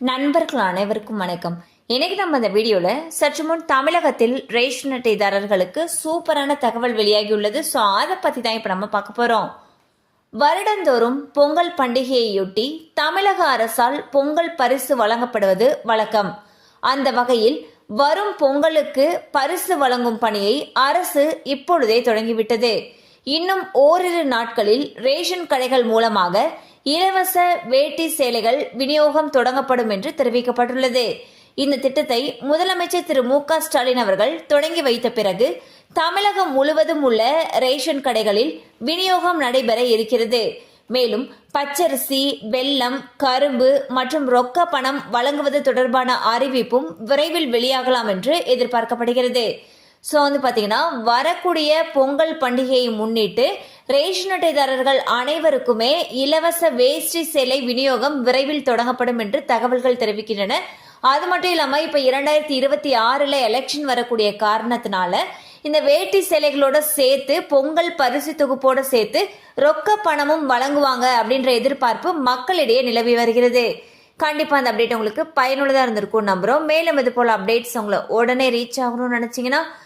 நண்பர்கள் அனைவருக்கும் வணக்கம். இன்னைக்கு நம்ம இந்த வீடியோல சற்று முன் தமிழகத்தில் ரேஷன் அட்டைதாரர்களுக்கு சூப்பரான தகவல் வெளியாகியுள்ளது. ஸோ அதை பத்தி தான் இப்போ நம்ம பார்க்க போறோம். வருடந்தோறும் பொங்கல் பண்டிகையையொட்டி தமிழக அரசால் பொங்கல் பரிசு வழங்கப்படுவது வழக்கம். அந்த வகையில் வரும் பொங்கலுக்கு பரிசு வழங்கும் பணியை அரசு இப்பொழுதே தொடங்கிவிட்டது. இன்னும் ஓரிரு நாட்களில் ரேஷன் கடைகள் மூலமாக இலவச வேட்டி சேலைகள் விநியோகம் தொடங்கப்படும் என்று தெரிவிக்கப்பட்டுள்ளது. இந்த திட்டத்தை முதலமைச்சர் திரு மு க ஸ்டாலின் அவர்கள் தொடங்கி வைத்த பிறகு தமிழகம் முழுவதும் உள்ள ரேஷன் கடைகளில் விநியோகம் நடைபெற இருக்கிறது. மேலும் பச்சரிசி வெல்லம் கரும்பு மற்றும் ரொக்க பணம் வழங்குவது தொடர்பான அறிவிப்பும் விரைவில் வெளியாகலாம் என்று எதிர்பார்க்கப்படுகிறது. ஸோ வந்து பார்த்தீங்கன்னா வரக்கூடிய பொங்கல் பண்டிகையை முன்னிட்டு ரேஷன் அட்டைதாரர்கள் அனைவருக்குமே இலவச வேஷ்டி சேலை விநியோகம் விரைவில் தொடங்கப்படும் என்று தகவல்கள் தெரிவிக்கின்றன. அது மட்டும் இல்லாமல் இப்போ இரண்டாயிரத்தி இருபத்தி ஆறில் எலெக்ஷன் வரக்கூடிய காரணத்தினால இந்த வேட்டி சேலைகளோட சேர்த்து பொங்கல் பரிசு தொகுப்போட சேர்த்து ரொக்க பணமும் வழங்குவாங்க அப்படின்ற எதிர்பார்ப்பு மக்களிடையே நிலவி வருகிறது. கண்டிப்பாக அந்த அப்டேட் உங்களுக்கு பயனுள்ளதாக இருந்திருக்கும் நம்புகிறோம் மேலும் இது போல் அப்டேட்ஸ் உங்களை உடனே ரீச் ஆகணும்னு நினச்சிங்கன்னா